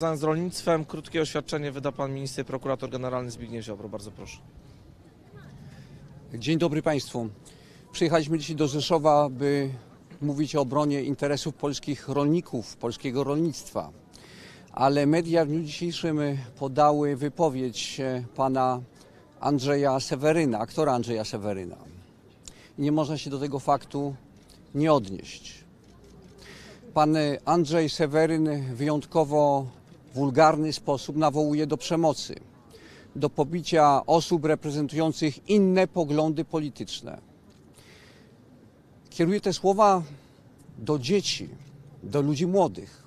Związane z rolnictwem, krótkie oświadczenie wyda pan minister prokurator generalny Zbigniew Ziobro. Bardzo proszę. Dzień dobry Państwu. Przyjechaliśmy dzisiaj do Rzeszowa, by mówić o obronie interesów polskich rolników, polskiego rolnictwa. Ale media w dniu dzisiejszym podały wypowiedź pana Andrzeja Seweryna, aktora Andrzeja Seweryna. Nie można się do tego faktu nie odnieść. Pan Andrzej Seweryn wyjątkowo wulgarny sposób nawołuje do przemocy do pobicia osób reprezentujących inne poglądy polityczne. Kieruję te słowa do dzieci, do ludzi młodych.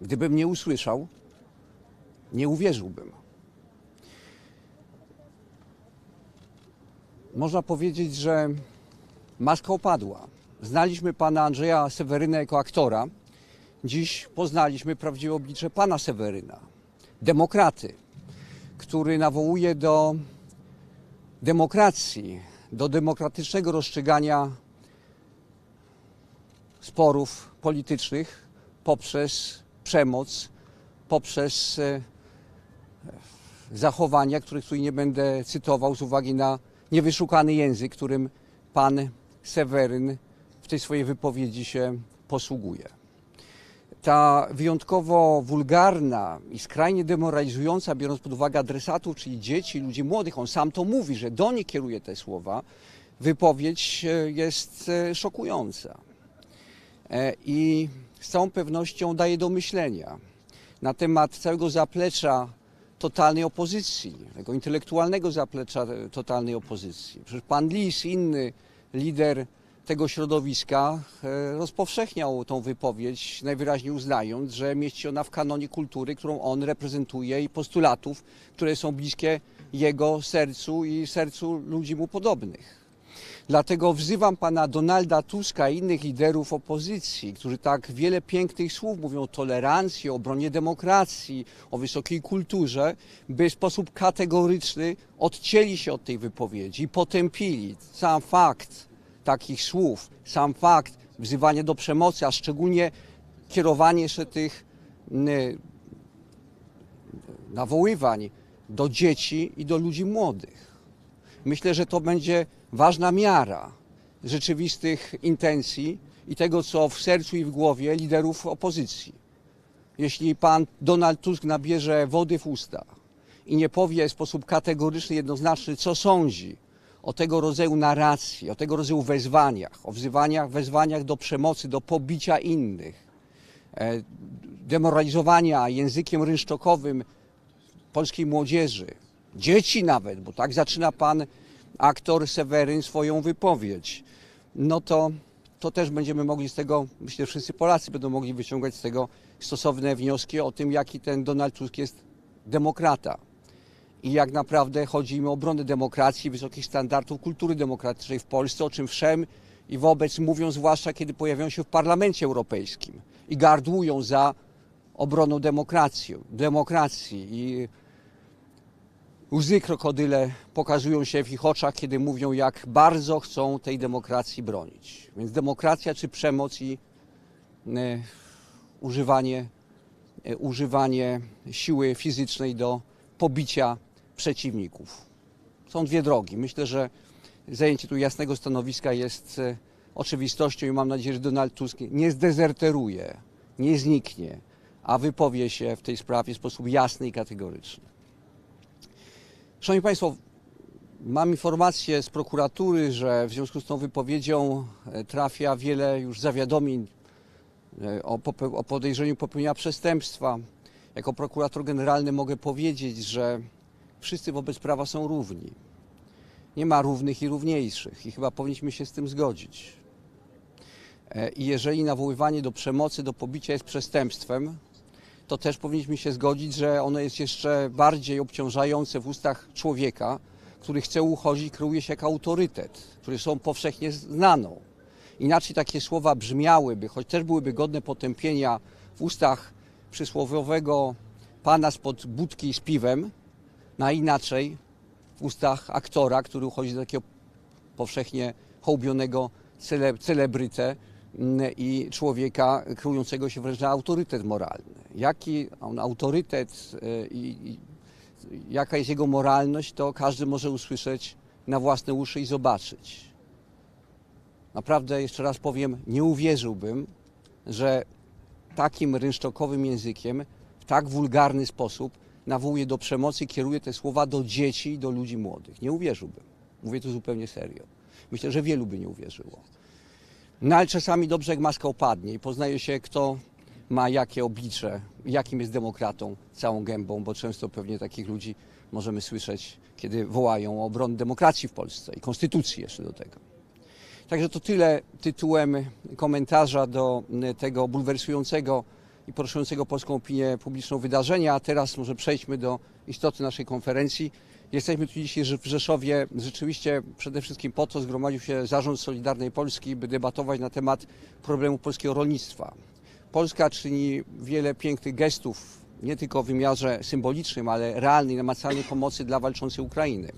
Gdybym nie usłyszał, nie uwierzyłbym. Można powiedzieć, że maska opadła. Znaliśmy pana Andrzeja Seweryna jako aktora. Dziś poznaliśmy prawdziwe oblicze pana Seweryna, demokraty, który nawołuje do demokracji, do demokratycznego rozstrzygania sporów politycznych poprzez przemoc, poprzez e, zachowania, których tu nie będę cytował z uwagi na niewyszukany język, którym pan Seweryn w tej swojej wypowiedzi się posługuje ta wyjątkowo wulgarna i skrajnie demoralizująca, biorąc pod uwagę adresatów, czyli dzieci, ludzi młodych, on sam to mówi, że do nich kieruje te słowa, wypowiedź e, jest e, szokująca. E, I z całą pewnością daje do myślenia na temat całego zaplecza totalnej opozycji, tego intelektualnego zaplecza totalnej opozycji. Przecież pan Lis, inny lider tego środowiska e, rozpowszechniał tą wypowiedź, najwyraźniej uznając, że mieści ona w kanonie kultury, którą on reprezentuje i postulatów, które są bliskie jego sercu i sercu ludzi mu podobnych. Dlatego wzywam pana Donalda Tuska i innych liderów opozycji, którzy tak wiele pięknych słów mówią o tolerancji, o obronie demokracji, o wysokiej kulturze, by w sposób kategoryczny odcięli się od tej wypowiedzi potępili sam fakt, takich słów, sam fakt wzywania do przemocy, a szczególnie kierowanie jeszcze tych n- nawoływań do dzieci i do ludzi młodych. Myślę, że to będzie ważna miara rzeczywistych intencji i tego, co w sercu i w głowie liderów opozycji. Jeśli pan Donald Tusk nabierze wody w usta i nie powie w sposób kategoryczny, jednoznaczny, co sądzi o tego rodzaju narracji, o tego rodzaju wezwaniach, o wzywaniach, wezwaniach do przemocy, do pobicia innych, e, demoralizowania językiem rynsztokowym polskiej młodzieży, dzieci nawet, bo tak zaczyna pan aktor Seweryn swoją wypowiedź, no to, to też będziemy mogli z tego, myślę, wszyscy Polacy będą mogli wyciągać z tego stosowne wnioski o tym, jaki ten Donald Tusk jest demokrata i jak naprawdę chodzi im o obronę demokracji, wysokich standardów kultury demokratycznej w Polsce, o czym wszem i wobec mówią, zwłaszcza kiedy pojawiają się w Parlamencie Europejskim i gardłują za obroną demokracji, demokracji i łzy krokodyle pokazują się w ich oczach, kiedy mówią, jak bardzo chcą tej demokracji bronić. Więc demokracja czy przemoc i e, używanie, e, używanie siły fizycznej do pobicia przeciwników. Są dwie drogi. Myślę, że zajęcie tu jasnego stanowiska jest e, oczywistością i mam nadzieję, że Donald Tusk nie zdezerteruje, nie zniknie, a wypowie się w tej sprawie w sposób jasny i kategoryczny. Szanowni Państwo, mam informację z prokuratury, że w związku z tą wypowiedzią e, trafia wiele już zawiadomień e, o, podejrzeniu popełnienia przestępstwa. Jako prokurator generalny mogę powiedzieć, że wszyscy wobec prawa są równi. Nie ma równych i równiejszych i chyba powinniśmy się z tym zgodzić. E, I jeżeli nawoływanie do przemocy, do pobicia jest przestępstwem, to też powinniśmy się zgodzić, że ono jest jeszcze bardziej obciążające w ustach człowieka, który chce uchodzić, kreuje się jako autorytet, który są powszechnie znaną. Inaczej takie słowa brzmiałyby, choć też byłyby godne potępienia w ustach przysłowiowego pana spod budki z piwem, na inaczej w ustach aktora, który uchodzi za takiego powszechnie hołbionego cele, celebrytę, mm, i człowieka kierującego się wręcz na autorytet moralny. Jaki on autorytet e, i, i jaka jest jego moralność, to każdy może usłyszeć na własne uszy i zobaczyć. Naprawdę, jeszcze raz powiem, nie uwierzyłbym, że takim rynsztokowym językiem, w tak wulgarny sposób nawołuje do przemocy, kieruje te słowa do dzieci do ludzi młodych. Nie uwierzyłbym. Mówię to zupełnie serio. Myślę, że wielu by nie uwierzyło. No ale czasami dobrze jak maska opadnie i poznaje się, kto ma jakie oblicze, jakim jest demokratą całą gębą, bo często pewnie takich ludzi możemy słyszeć, kiedy wołają o obronę demokracji w Polsce i konstytucji jeszcze do tego. Także to tyle tytułem komentarza do tego bulwersującego i poruszającego polską opinię publiczną wydarzenia. A teraz może przejdźmy do istoty naszej konferencji. Jesteśmy tu dzisiaj w Rzeszowie rzeczywiście przede wszystkim po to zgromadził się Zarząd Solidarnej Polski, by debatować na temat problemu polskiego rolnictwa. Polska czyni wiele pięknych gestów, nie tylko w wymiarze symbolicznym, ale realnej, namacalnej pomocy dla walczącej Ukrainy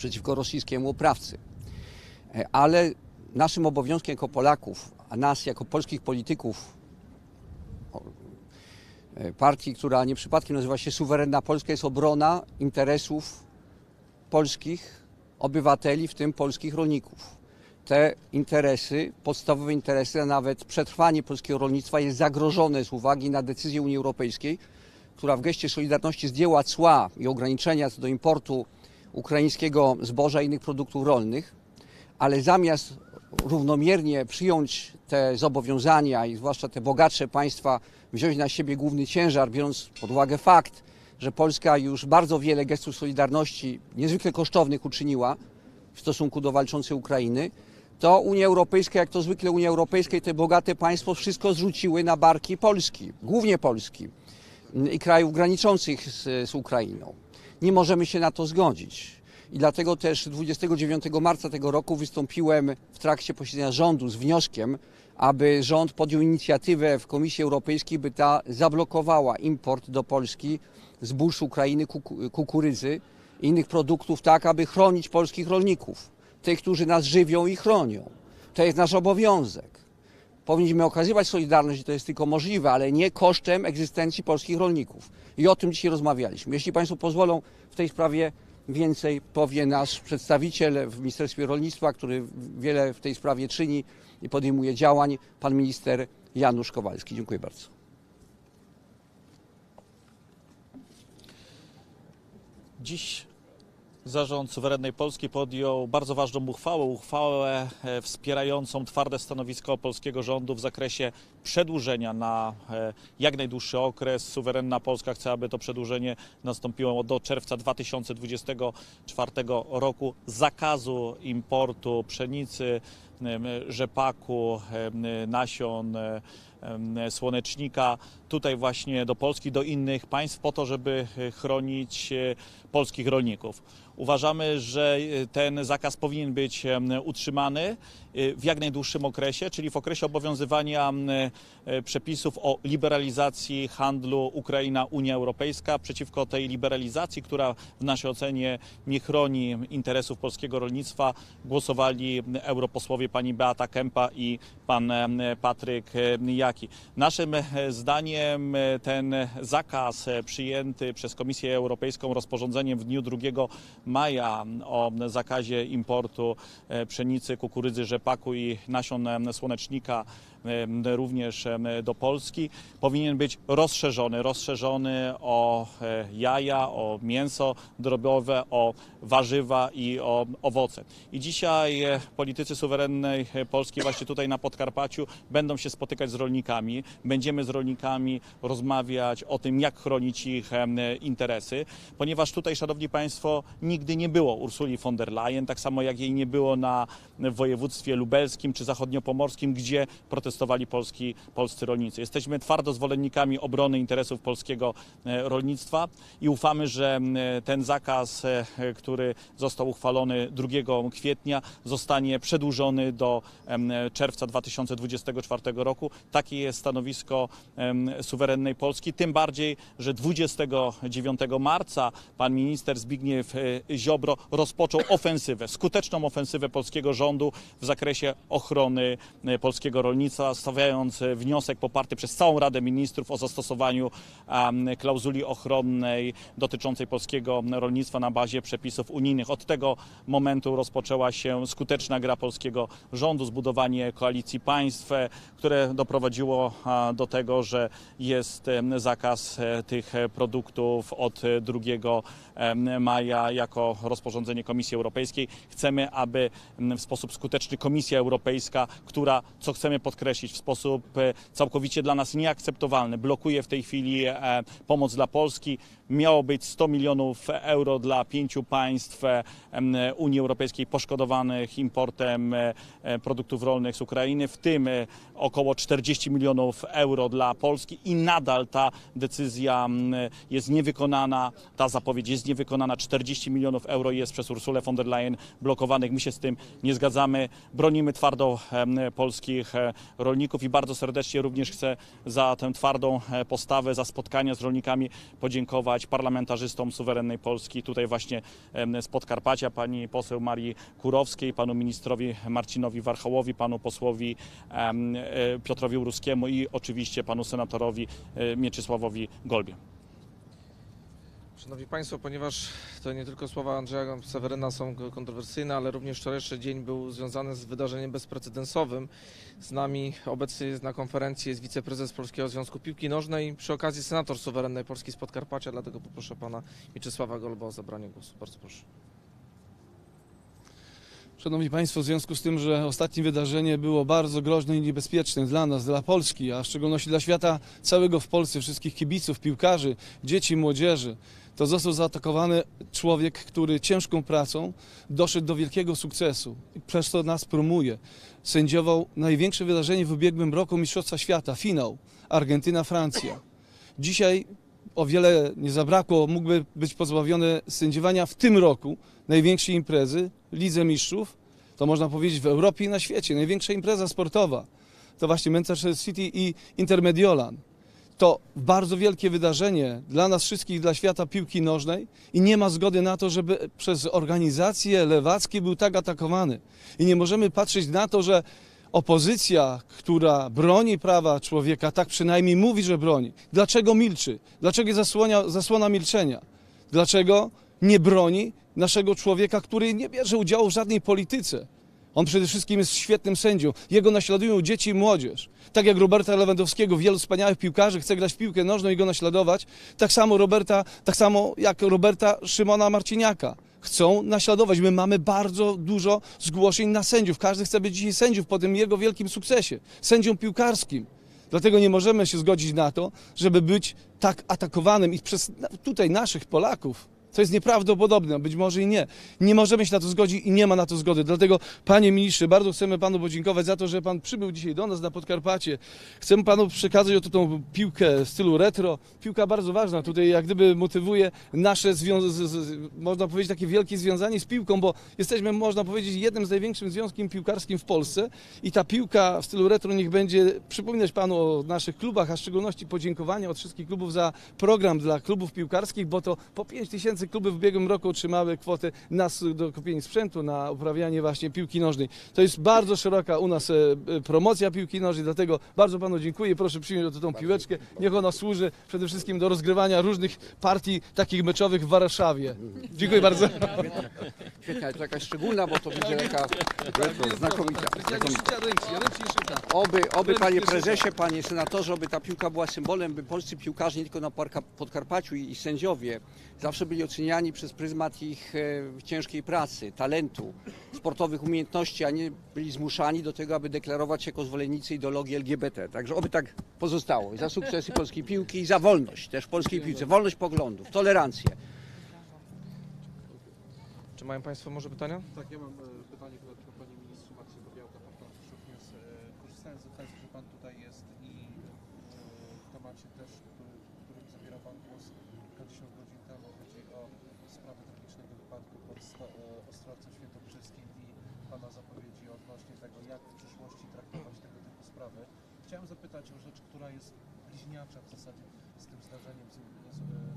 przeciwko rosyjskiemu oprawcy. E, Ale naszym obowiązkiem jako Polaków, a nas jako polskich polityków, partii, która nie przypadkiem nazywa się Suwerenna Polska, jest obrona interesów polskich obywateli, w tym polskich rolników. Te interesy, podstawowe interesy, a nawet przetrwanie polskiego rolnictwa jest zagrożone z uwagi na decyzję Unii Europejskiej, która w geście solidarności zdjęła cła i ograniczenia co do importu ukraińskiego zboża i innych produktów rolnych ale zamiast równomiernie przyjąć te zobowiązania i zwłaszcza te bogatsze państwa wziąć na siebie główny ciężar, biorąc pod uwagę fakt, że Polska już bardzo wiele gestów solidarności niezwykle kosztownych uczyniła w stosunku do walczącej Ukrainy, to Unia Europejska, jak to zwykle Unia Europejska i te bogate państwo wszystko zrzuciły na barki Polski, głównie Polski i krajów graniczących z, z Ukrainą. Nie możemy się na to zgodzić. I dlatego też 29 marca tego roku wystąpiłem w trakcie posiedzenia rządu z wnioskiem, aby rząd podjął inicjatywę w Komisji Europejskiej, by ta zablokowała import do Polski zbóż Ukrainy, kuku- kukurydzy i innych produktów, tak aby chronić polskich rolników, tych, którzy nas żywią i chronią. To jest nasz obowiązek. Powinniśmy okazywać solidarność, i to jest tylko możliwe, ale nie kosztem egzystencji polskich rolników. I o tym dzisiaj rozmawialiśmy. Jeśli Państwo pozwolą, w tej sprawie więcej powie nasz przedstawiciel w Ministerstwie Rolnictwa, który wiele w tej sprawie czyni i podejmuje działań, pan minister Janusz Kowalski. Dziękuję bardzo. Dziś Zarząd Suwerennej Polski podjął bardzo ważną uchwałę, uchwałę e, wspierającą twarde stanowisko polskiego rządu w zakresie przedłużenia na e, jak najdłuższy okres. Suwerenna Polska chce, aby to przedłużenie nastąpiło do czerwca 2024 roku zakazu importu pszenicy, rzepaku, nasion, słonecznika tutaj właśnie do Polski, do innych państw po to, żeby e, chronić e, polskich rolników. Uważamy, że ten zakaz powinien być utrzymany w jak najdłuższym okresie, czyli w okresie obowiązywania em, e, przepisów o liberalizacji handlu Ukraina-Unia Europejska przeciwko tej liberalizacji, która w naszej ocenie nie chroni interesów polskiego rolnictwa, głosowali europosłowie pani Beata Kempa i pan em, Patryk Jaki. Naszym e, zdaniem e, ten zakaz e, przyjęty przez Komisję Europejską rozporządzeniem w dniu 2 maja o zakazie importu pszenicy, kukurydzy, rzepaku i nasion słonecznika również em, do Polski powinien być rozszerzony, rozszerzony o e, jaja, o mięso drobiowe, o warzywa i o owoce. I dzisiaj e, politycy suwerennej e, Polski właśnie tutaj na Podkarpaciu będą się spotykać z rolnikami, będziemy z rolnikami rozmawiać o tym, jak chronić ich interesy, ponieważ tutaj, Szanowni Państwo, nigdy nie było Ursuli von der Leyen, tak samo jak jej nie było na województwie lubelskim czy zachodniopomorskim, gdzie protestowali protestowali polski, polscy rolnicy. Jesteśmy twardo zwolennikami obrony interesów polskiego e, rolnictwa i ufamy, że m, ten zakaz, e, który został uchwalony 2 kwietnia, zostanie przedłużony do czerwca 2024 roku. Takie jest stanowisko suwerennej Polski. Tym bardziej, że 29 marca pan minister Zbigniew e, Ziobro rozpoczął ofensywę, skuteczną ofensywę polskiego rządu w zakresie ochrony e, polskiego rolnictwa, stawiając e, wniosek poparty przez całą Radę Ministrów o zastosowaniu klauzuli ochronnej dotyczącej polskiego rolnictwa na bazie przepisów unijnych. Od tego momentu rozpoczęła się skuteczna gra polskiego rządu, zbudowanie koalicji państw, e, które doprowadziło do tego, że jest zakaz e, tych produktów od e, 2 em, maja jako rozporządzenie Komisji Europejskiej. Chcemy, aby w sposób skuteczny Komisja Europejska, która, co chcemy podkreślić, w sposób e, całkowicie dla nas nieakceptowalny, blokuje w tej chwili e, pomoc dla Polski. Miało być 100 milionów euro dla pięciu państw Unii Europejskiej poszkodowanych importem e, e, produktów rolnych z Ukrainy, w tym e, około 40 milionów euro dla Polski i nadal ta decyzja jest niewykonana, ta zapowiedź jest niewykonana. 40 milionów euro jest przez Ursulę von der Leyen blokowanych. My się z tym nie zgadzamy. Bronimy twardo polskich rolników i bardzo serdecznie również chcę za tę twardą postawę, za spotkania z rolnikami podziękować parlamentarzystom suwerennej Polski, tutaj właśnie z Podkarpacia, pani poseł Marii Kurowskiej, panu ministrowi Marcinowi Warchołowi, panu posłowi e, Piotrowi Uruskiemu i oczywiście panu senatorowi e, Mieczysławowi Golbie. Szanowni Państwo, ponieważ to nie tylko słowa Andrzeja Seweryna są kontrowersyjne, ale również wczorajszy dzień był związany z wydarzeniem bezprecedensowym. Z nami obecny na konferencji jest wiceprezes Polskiego Związku Piłki Nożnej, przy okazji senator suwerennej Polski z Podkarpacia, dlatego poproszę pana Mieczysława Golba o zabranie głosu. Bardzo proszę. Szanowni Państwo, w związku z tym, że ostatnie wydarzenie było bardzo groźne i niebezpieczne dla nas, dla Polski, a w szczególności dla świata całego w Polsce, wszystkich kibiców, piłkarzy, dzieci, młodzieży, to został zaatakowany człowiek, który ciężką pracą doszedł do wielkiego sukcesu przez to nas promuje. Sędziował największe wydarzenie w ubiegłym roku Mistrzostwa Świata, finał Argentyna-Francja. Dzisiaj o wiele nie zabrakło, mógłby być pozbawiony sędziowania w tym roku największej imprezy, Lidze Mistrzów, to można powiedzieć w Europie i na świecie, największa impreza sportowa. To właśnie Manchester City i Intermediolan. To bardzo wielkie wydarzenie dla nas wszystkich, dla świata piłki nożnej i nie ma zgody na to, żeby przez organizacje lewackie był tak atakowany. I nie możemy patrzeć na to, że opozycja, która broni prawa człowieka, tak przynajmniej mówi, że broni. Dlaczego milczy? Dlaczego zasłania, zasłona milczenia? Dlaczego nie broni naszego człowieka, który nie bierze udziału w żadnej polityce? On przede wszystkim jest świetnym sędzią. Jego naśladują dzieci i młodzież. Tak jak Roberta Lewandowskiego, wielu wspaniałych piłkarzy chce grać w piłkę nożną i go naśladować, tak samo Roberta, tak samo jak Roberta Szymona Marciniaka. Chcą naśladować. My mamy bardzo dużo zgłoszeń na sędziów. Każdy chce być dzisiaj sędziów po tym jego wielkim sukcesie. Sędzią piłkarskim. Dlatego nie możemy się zgodzić na to, żeby być tak atakowanym i przez tutaj naszych Polaków. To jest nieprawdopodobne, być może i nie. Nie możemy się na to zgodzić i nie ma na to zgody. Dlatego, panie ministrze, bardzo chcemy panu podziękować za to, że pan przybył dzisiaj do nas na Podkarpacie. Chcemy panu przekazać oto tą piłkę w stylu retro. Piłka bardzo ważna, tutaj jak gdyby motywuje nasze, można powiedzieć, takie wielkie związanie z piłką, bo jesteśmy, można powiedzieć, jednym z największym związkiem piłkarskim w Polsce i ta piłka w stylu retro niech będzie przypominać panu o naszych klubach, a w szczególności podziękowania od wszystkich klubów za program dla klubów piłkarskich, bo to po 5 tysięcy kluby w ubiegłym roku otrzymały kwotę na do kupienia sprzętu, na uprawianie właśnie piłki nożnej. To jest bardzo szeroka u nas e, e, promocja piłki nożnej, dlatego bardzo panu dziękuję. Proszę przyjąć tą piłeczkę. Niech ona służy przede wszystkim do rozgrywania różnych partii takich meczowych w Warszawie. Dziękuję bardzo. Świetnie, to jakaś szczególna, bo to widzę taka znakomita. znakomita. Oby, oby panie prezesie, panie senatorze, oby ta piłka była symbolem, by polscy piłkarze nie tylko na Podkarpaciu i sędziowie zawsze byli oceniani przez pryzmat ich e, ciężkiej pracy, talentu, sportowych umiejętności, a nie byli zmuszani do tego, aby deklarować się jako zwolennicy ideologii LGBT. Także oby tak pozostało. I za sukcesy polskiej piłki i za wolność też polskiej piłce. Wolność poglądów, tolerancję. Czy mają Państwo może pytania? Tak, ja mam e, pytanie krótko panie ministrze Marcin Białka, pan Franciszek Mies. E, Korzystając z okazji, że pan e, Ostrowcu Świętokrzyskim i Pana zapowiedzi odnośnie tego, jak w przyszłości traktować tego typu sprawy. Chciałem zapytać o rzecz, która jest bliźniacza w zasadzie z tym zdarzeniem z,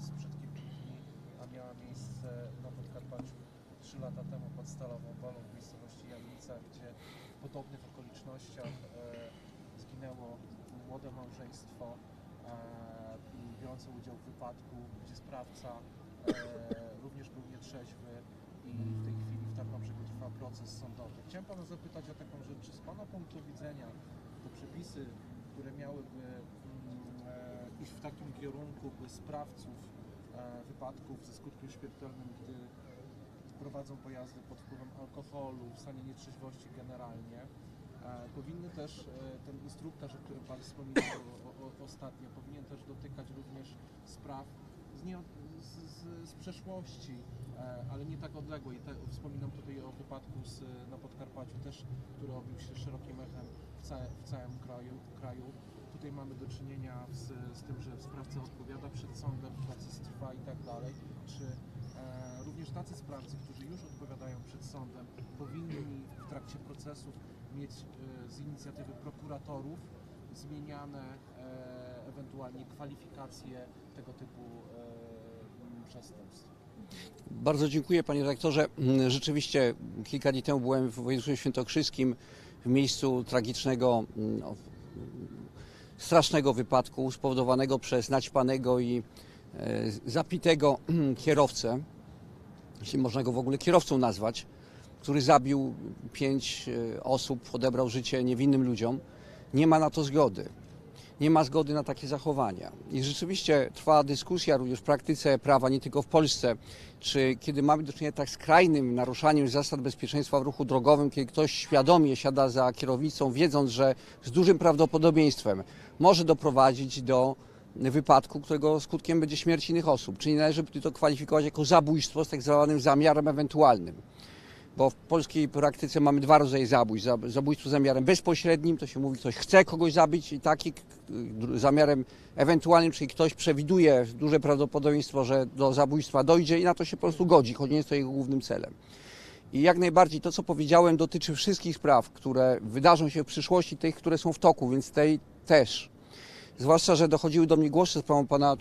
sprzed kilku dni, a miała miejsce na Podkarpaciu trzy lata temu pod Stalową Wolą w miejscowości Jamnica, gdzie w podobnych okolicznościach e, zginęło młode małżeństwo e, biorące udział w wypadku, gdzie sprawca e, również był nietrzeźwy i w tej chwili w Tarnobrzegu trwa proces sądowy. Chciałem Pana zapytać o taką rzecz, czy z Pana punktu widzenia te przepisy, które miałyby mm, e, iść w takim kierunku, by sprawców e, wypadków ze skutkiem śmiertelnym, gdy prowadzą pojazdy pod wpływem alkoholu, w stanie nietrzeźwości generalnie, e, powinny też, ten instruktaż, o którym Pan wspominał ostatnio, powinien też dotykać również spraw z, nie, z, z, z przeszłości, ale nie tak odległej. Te, wspominam tutaj o wypadku z, na Podkarpaciu też, który obił się szerokim echem w całym kraju, kraju. Tutaj mamy do czynienia z, z tym, że sprawca odpowiada przed sądem, proces trwa i tak dalej. Czy e, również tacy sprawcy, którzy już odpowiadają przed sądem, powinni w trakcie procesu mieć e, z inicjatywy prokuratorów zmieniane e, ewentualnie kwalifikacje tego typu e, przestępstw. Bardzo dziękuję panie redaktorze. Mm, Rzeczywiście kilka dni temu byłem w województwie świętokrzyskim w miejscu tragicznego, mm, no, strasznego wypadku spowodowanego przez naćpanego i e, zapitego kierowcę, jeśli można go w ogóle kierowcą nazwać, który zabił pięć e, osób, odebrał życie niewinnym ludziom. Nie ma na to zgody. Nie ma zgody na takie zachowania. I rzeczywiście trwa dyskusja również w praktyce prawa, nie tylko w Polsce, czy kiedy mamy do czynienia tak skrajnym naruszaniem zasad bezpieczeństwa w ruchu drogowym, kiedy ktoś świadomie siada za kierownicą, wiedząc, że z dużym prawdopodobieństwem może doprowadzić do wypadku, którego skutkiem będzie śmierć innych osób. Czyli należy to kwalifikować jako zabójstwo z tak zwanym zamiarem ewentualnym. Bo w polskiej praktyce mamy dwa rodzaje zabójstw. Zab- Zabójstwo zamiarem bezpośrednim, to się mówi, ktoś chce kogoś zabić i taki zamiarem ewentualnym, czyli ktoś przewiduje duże prawdopodobieństwo, że do zabójstwa dojdzie i na to się po prostu godzi, choć nie jest to jego głównym celem. I jak najbardziej to, co powiedziałem, dotyczy wszystkich spraw, które wydarzą się w przyszłości, tych, które są w toku, więc tej też. Zwłaszcza, że dochodziły do mnie głosy z sprawą pana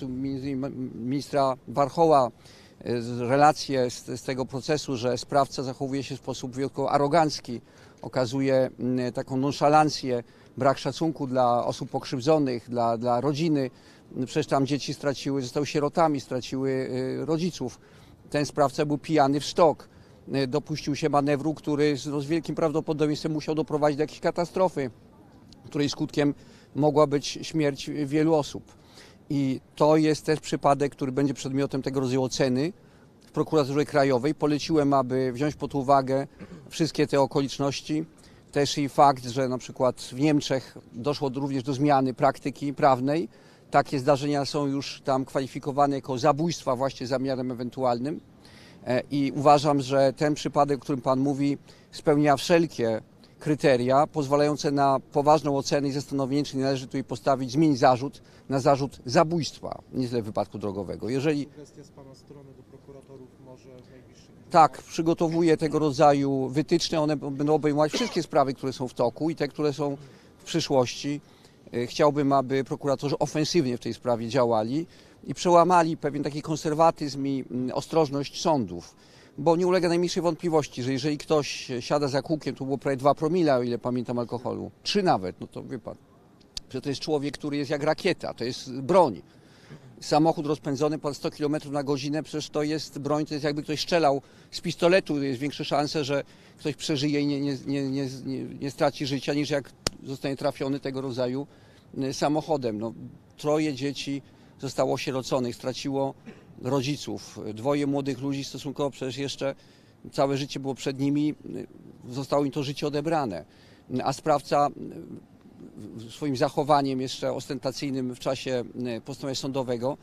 ministra Warchoła, relacje z, z tego procesu, że sprawca zachowuje się w sposób wyjątkowo arogancki, okazuje mm, taką nonszalancję, brak szacunku dla osób pokrzywdzonych, dla, dla rodziny. Przecież tam dzieci straciły, zostały sierotami, straciły y, rodziców. Ten sprawca był pijany w sztok. Y, Dopuścił się manewru, który z, no, z wielkim prawdopodobieństwem musiał doprowadzić do jakiejś katastrofy, której skutkiem mogła być śmierć wielu osób. I to jest też przypadek, który będzie przedmiotem tego rodzaju oceny w prokuraturze krajowej. Poleciłem, aby wziąć pod uwagę wszystkie te okoliczności. Też i fakt, że na przykład w Niemczech doszło do- również do zmiany praktyki prawnej. Takie zdarzenia są już tam kwalifikowane jako zabójstwa właśnie zamiarem ewentualnym. E, I uważam, że ten przypadek, o którym Pan mówi, spełnia wszelkie kryteria pozwalające na poważną ocenę i zastanowienie, czy nie należy tutaj postawić, zmienić zarzut na zarzut zabójstwa, nie tyle wypadku drogowego. Jeżeli Sugestia z Pana strony do prokuratorów może w najbliższych tak, przygotowuję tego rodzaju wytyczne, one będą obejmować wszystkie sprawy, które są w toku i te, które są w przyszłości. E, Chciałbym, aby prokuratorzy ofensywnie w tej sprawie działali i przełamali pewien taki konserwatyzm i mm, ostrożność sądów. Bo nie ulega najmniejszej wątpliwości, że jeżeli ktoś siada za kółkiem, to było prawie 2 promile, o ile pamiętam alkoholu, trzy nawet, no to wie pan, że to jest człowiek, który jest jak rakieta, to jest broń. Samochód rozpędzony pod 100 km na godzinę, przecież to jest broń, to jest jakby ktoś strzelał z pistoletu, jest większe szanse, że ktoś przeżyje i nie, nie, nie, nie, nie, nie straci życia, niż jak zostanie trafiony tego rodzaju y, samochodem. No, troje dzieci zostało osieroconych, straciło rodziców. Dwoje młodych ludzi stosunkowo przecież jeszcze całe życie było przed nimi, zostało im to życie odebrane. A sprawca swoim zachowaniem jeszcze ostentacyjnym w czasie y, postępowania sądowego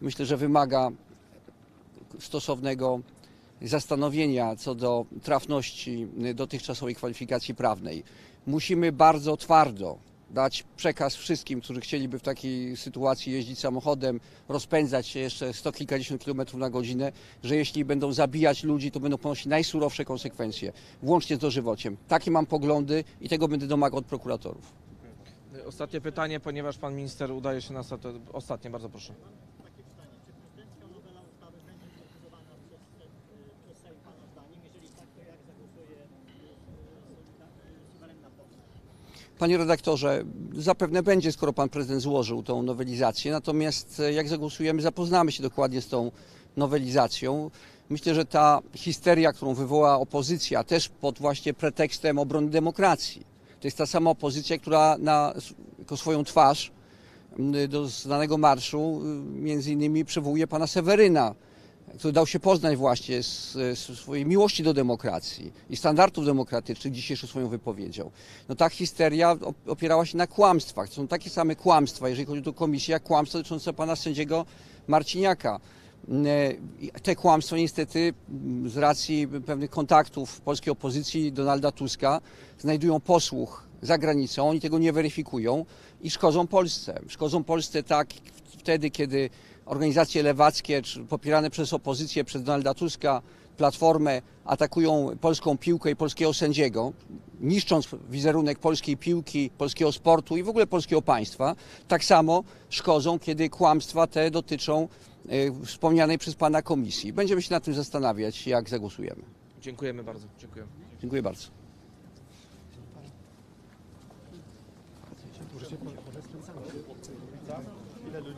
myślę, że wymaga stosownego zastanowienia co do trafności y, dotychczasowej kwalifikacji prawnej. Musimy bardzo twardo, dać przekaz wszystkim, którzy chcieliby w takiej sytuacji jeździć samochodem, rozpędzać się jeszcze sto kilkadziesiąt kilometrów na godzinę, że jeśli będą zabijać ludzi, to będą ponosić najsurowsze konsekwencje, włącznie z dożywociem. Takie mam poglądy i tego będę domagał od prokuratorów. Ostatnie pytanie, ponieważ pan minister udaje się na start. Ostatnie, bardzo proszę. prezydencka nowela ustawy będzie precyzowana przez, e, przez Sejm Pana zdaniem? Jeżeli tak, to jak zagłosuje e, e, suwerenna Polska? Panie redaktorze, zapewne będzie, skoro pan prezydent złożył tą nowelizację, natomiast e, jak zagłosujemy, zapoznamy się dokładnie z tą nowelizacją. Myślę, że ta histeria, którą wywoła opozycja, też pod właśnie pretekstem obrony demokracji, to jest ta sama opozycja, która na, jako swoją twarz do znanego marszu między innymi przywołuje pana Seweryna, który dał się poznać właśnie z, z swojej miłości do demokracji i standardów demokratycznych dzisiejszą swoją wypowiedzią. No ta histeria op- opierała się na kłamstwach. To są takie same kłamstwa, jeżeli chodzi o komisję, jak kłamstwa dotyczące pana sędziego Marciniaka. Mm, i Te kłamstwa niestety mm, z racji pewnych kontaktów polskiej opozycji Donalda Tuska znajdują posłuch za granicą, oni tego nie weryfikują i szkodzą Polsce. Szkodzą Polsce tak wtedy, kiedy organizacje lewackie, czy popierane przez opozycję, przez Donalda Tuska, Platformę, atakują polską piłkę i polskiego sędziego, niszcząc wizerunek polskiej piłki, polskiego sportu i w ogóle polskiego państwa. Tak samo szkodzą, kiedy kłamstwa te dotyczą e, wspomnianej przez Pana komisji. Będziemy się nad tym zastanawiać, jak zagłosujemy. Dziękujemy bardzo. Dziękuję. Dziękuję bardzo. Il a le